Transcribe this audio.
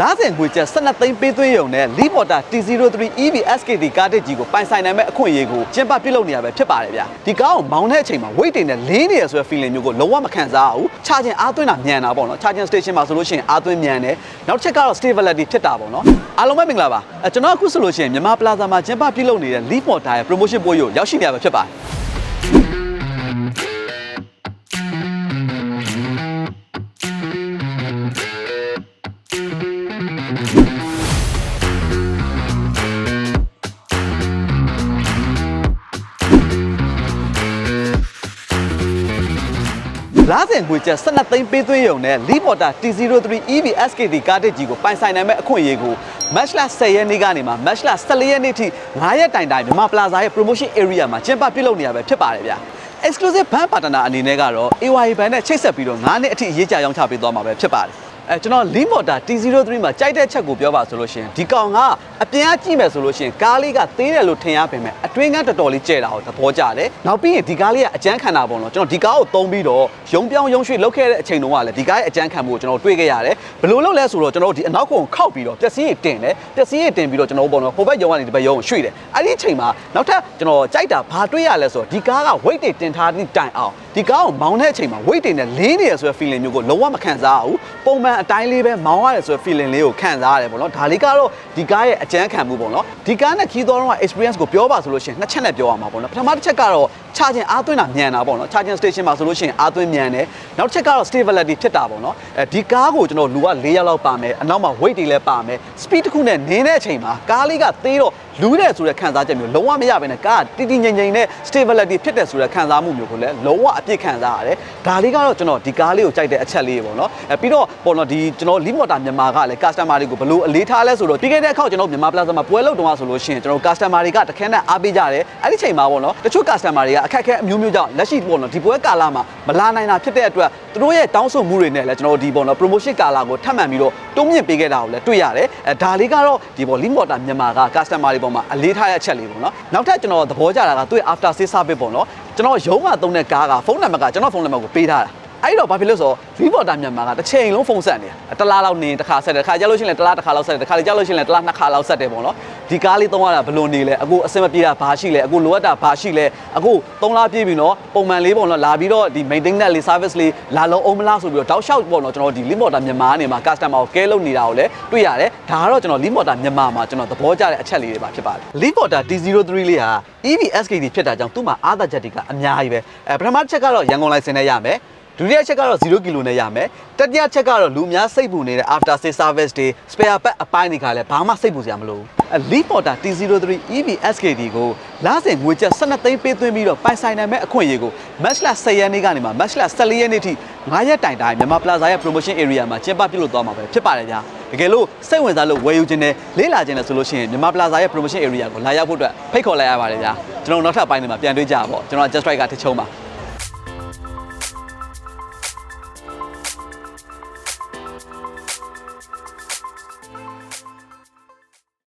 လားစင်ငွေကျပ်12သိန်းပေးသွင်းရုံနဲ့ Lee Motor T03 EV SKD ကားတစ်ကြီးကိုပိုင်ဆိုင်နိုင်မဲ့အခွင့်အရေးကိုကျင်းပပြုလုပ်နေရပဲဖြစ်ပါတယ်ဗျာဒီကားကိုမောင်းတဲ့အချိန်မှာ weight တွေနဲ့လေးနေရဆိုတဲ့ feeling မျိုးကိုလုံးဝမခံစားရဘူးချာကျင်အားသွင်းတာမြန်တာပေါ့နော်ချာကျင် station မှာဆိုလို့ရှိရင်အားသွင်းမြန်တယ်နောက်တစ်ချက်ကတော့ stability ဖြစ်တာပေါ့နော်အားလုံးပဲမင်္ဂလာပါအဲကျွန်တော်အခုဆိုလို့ရှိရင်မြန်မာ plaza မှာကျင်းပပြုလုပ်နေတဲ့ Lee Motor ရဲ့ promotion ပွဲကိုရောက်ရှိနေရပဲဖြစ်ပါတယ် လားစင်ငွေကျပ်12သိန်းပေးသွင်းရုံနဲ့ Lee Motor T03 EV SKD ကားတစ်ကြီးကိုပိုင်ဆိုင်နိုင်မဲ့အခွင့်အရေးကို Match လ10ရက်နေ့ကနေမှ Match လ14ရက်နေ့ထိ9ရက်တိုင်တိုင်မြန်မာ Plaza ရဲ့ promotion area မှာကျင်းပပြုလုပ်နေရပဲဖြစ်ပါတယ်ဗျာ exclusive band partner အနေနဲ့ကတော့ AYA band နဲ့ချိတ်ဆက်ပြီးတော့9နှစ်အထိအရေးကြရောင်းချပေးသွားမှာပဲဖြစ်ပါတယ် အဲကျွန်တော် Lee Motor T03 မှာကြိုက်တဲ့ချက်ကိုပြောပါဆိုလို့ရှိရင်ဒီကောင်ကအပြင်ကကြည့်မယ်ဆိုလို့ရှိရင်ကားလေးကသေးတယ်လို့ထင်ရပေမဲ့အတွင်းကတော်တော်လေးကျဲတာကိုသဘောကျတယ်။နောက်ပြီးရင်ဒီကားလေးကအကျန်းခံတာပေါ့နော်ကျွန်တော်ဒီကားကိုသုံးပြီးတော့ရုံပြောင်းရုံရွှေ့လောက်ခဲ့တဲ့အချိန်တုန်းကလည်းဒီကားရဲ့အကျန်းခံမှုကိုကျွန်တော်တွေ့ခဲ့ရတယ်။ဘယ်လိုလုပ်လဲဆိုတော့ကျွန်တော်တို့ဒီအနောက်ကိုခောက်ပြီးတော့ပျက်စီးရတင်တယ်ပျက်စီးရတင်ပြီးတော့ကျွန်တော်တို့ပေါ့နော်ဟိုဘက်ရုံကနေဒီဘက်ရုံကိုရွှေ့တယ်။အဲ့ဒီအချိန်မှာနောက်ထပ်ကျွန်တော်ကြိုက်တာဘာတွေ့ရလဲဆိုတော့ဒီကားက weight တွေတင်ထားတဲ့တိုင်အောင်ဒီကားကိုမောင်းတဲ့အချိန်မှာ weight တွေနဲ့လင်းနေရဆိုတဲ့ feeling မျိုးကိုလုံးဝမခံစားရဘူး။ပုံမှန်အတိုင်းလေးပဲမောင်းရတယ်ဆိုတဲ့ feeling လေးကိုခံစားရတယ်ပေါ့နော်။ဒါလေးကတော့ဒီကားရဲ့အကျန်းခံမှုပေါ့နော်။ဒီကားနဲ့ခီးသွားတော့ experience ကိုပြောပါဆိုလို့ရှိရင်နှစ်ချက်နဲ့ပြောရမှာပေါ့နော်။ပထမတစ်ချက်ကတော့ချာကျင်အားသွင်းတာမြန်တာပေါ့နော်။ charging station မှာဆိုလို့ရှိရင်အားသွင်းမြန်တယ်။နောက်တစ်ချက်ကတော့ stability ဖြစ်တာပေါ့နော်။အဲဒီကားကိုကျွန်တော်လူက၄ယောက်လောက်ပါမယ်။အနောက်မှာ weight တွေလည်းပါမယ်။ speed တစ်ခုနဲ့နင်းတဲ့အချိန်မှာကားလေးကသေးတော့ လူးတယ်ဆိုတဲ့ခံစားချက်မျိုးလုံးဝမရဘဲနဲ့ကားကတီတီငိမ့်ငိမ့်နဲ့ stability ဖြစ်တယ်ဆိုတဲ့ခံစားမှုမျိုးကိုလည်းလုံးဝအပြည့်ခံစားရတယ်။ဒါလေးကတော့ကျွန်တော်ဒီကားလေးကိုကြိုက်တဲ့အချက်လေးပေါ့နော်။အဲပြီးတော့ပေါ့နော်ဒီကျွန်တော် Lee Motor မြန်မာကလည်း customer တွေကိုဘလို့အလေးထားလဲဆိုတော့ပြီးခဲ့တဲ့အခါကျွန်တော်မြန်မာ plaza မှာပွဲလုပ်တော့ဆိုလို့ရှိရင်ကျွန်တော် customer တွေကတခန်းနဲ့အားပေးကြတယ်။အဲ့ဒီချိန်မှာပေါ့နော်တချို့ customer တွေကအခက်အခဲအမျိုးမျိုးကြောင့်လက်ရှိပေါ့နော်ဒီပွဲကာလမှာမလာနိုင်တာဖြစ်တဲ့အတွက်သူတို့ရဲ့တောင်းဆိုမှုတွေနဲ့လည်းကျွန်တော်ဒီပေါ့နော် promotion ကာလကိုထပ်မံပြီးတော့တွန်းမြင့်ပေးခဲ့တာကိုလည်းတွေ့ရတယ်။အဲဒါလေးကတော့ဒီပေါ့ Lee Motor မြန်မာက customer တွေပေါ်မှာအလေးထားတဲ့အချက်လေးပေါ့နော်။နောက်ထပ်ကျွန်တော်သဘောကျတာကသူ့ရဲ့ after sales service ပေါ့နော်။ကျွန်တော်ရုံးကသုံးတဲ့ကားကဖုန်းနံပါတ်ကကျွန်တော်ဖုန်းနံပါတ်ကိုပေးထားတာ။ အဲ့တော့ဘာဖြစ်လို့ဆိုတော့ Lee Motor မြန်မာကတစ်ချိန်လုံးဖုန်းဆက်နေတာ။တစ်လားလောက်နေတစ်ခါဆက်တယ်တစ်ခါကြာလို့ရှိရင်လည်းတစ်လားတစ်ခါလောက်ဆက်တယ်တစ်ခါကြာလို့ရှိရင်လည်းတစ်လားနှစ်ခါလောက်ဆက်တယ်ပေါ့နော်။ဒီကားလေးသုံးရတာဘယ်လိုနေလဲအခုအဆင်မပြေတာဘာရှိလဲအခုလိုအပ်တာဘာရှိလဲအခု3လပြည့်ပြီနော်ပုံမှန်လေးပေါ့နော်လာပြီးတော့ဒီ maintenance လေး service လေးလာလုံးအောင်မလားဆိုပြီးတော့တောက်လျှောက်ပေါ့နော်ကျွန်တော်ဒီ Lee Motor မြန်မာကနေမှာ customer ကိုကဲလုပ်နေတာကိုလည်းတွေ့ရတယ်ဒါကတော့ကျွန်တော် Lee Motor မြန်မာမှာကျွန်တော်သဘောကျတဲ့အချက်လေးတွေပါဖြစ်ပါတယ် Lee Motor T03 လေးဟာ EV SKD ဖြစ်တာကြောင့်သူ့မှာအားသာချက်တွေကအများကြီးပဲအဲပထမတစ်ချက်ကတော့ရန်ကုန်လိုင်စင်နဲ့ရမယ် ဒုတိယချက်ကတော့0ကီလိုနဲ့ရမယ်တတိယချက်ကတော့လူအများစိတ်ပူနေတဲ့ after sales service တွေ spare part အပိုင်းတွေကလည်းဘာမှစိတ်ပူစရာမလိုဘူးအဲ Lee Motor T03 EV SKD ကိုလားစင်ငွေကျပ်12သိန်းပေးသွင်းပြီးတော့ပိုင်ဆိုင်နိုင်မဲ့အခွင့်အရေးကို Match လ10ရက်နေ့ကနေမှ Match လ14ရက်နေ့ထိ9ရက်တိုင်တိုင်မြန်မာ Plaza ရဲ့ promotion area မှာကျင်းပပြုလုပ်သွားမှာပဲဖြစ်ပါတယ်ဗျာတကယ်လို့စိတ်ဝင်စားလို့ဝယ်ယူခြင်းနဲ့လေးလာခြင်းနဲ့ဆိုလို့ရှိရင်မြန်မာ Plaza ရဲ့ promotion area ကိုလာရောက်ဖို့အတွက်ဖိတ်ခေါ်လိုက်ရပါတယ်ဗျာကျွန်တော်နောက်ထပ်အပိုင်းတွေမှာပြန်တွေ့ကြပါပေါ့ကျွန်တော် Just Strike ကထချုံပါ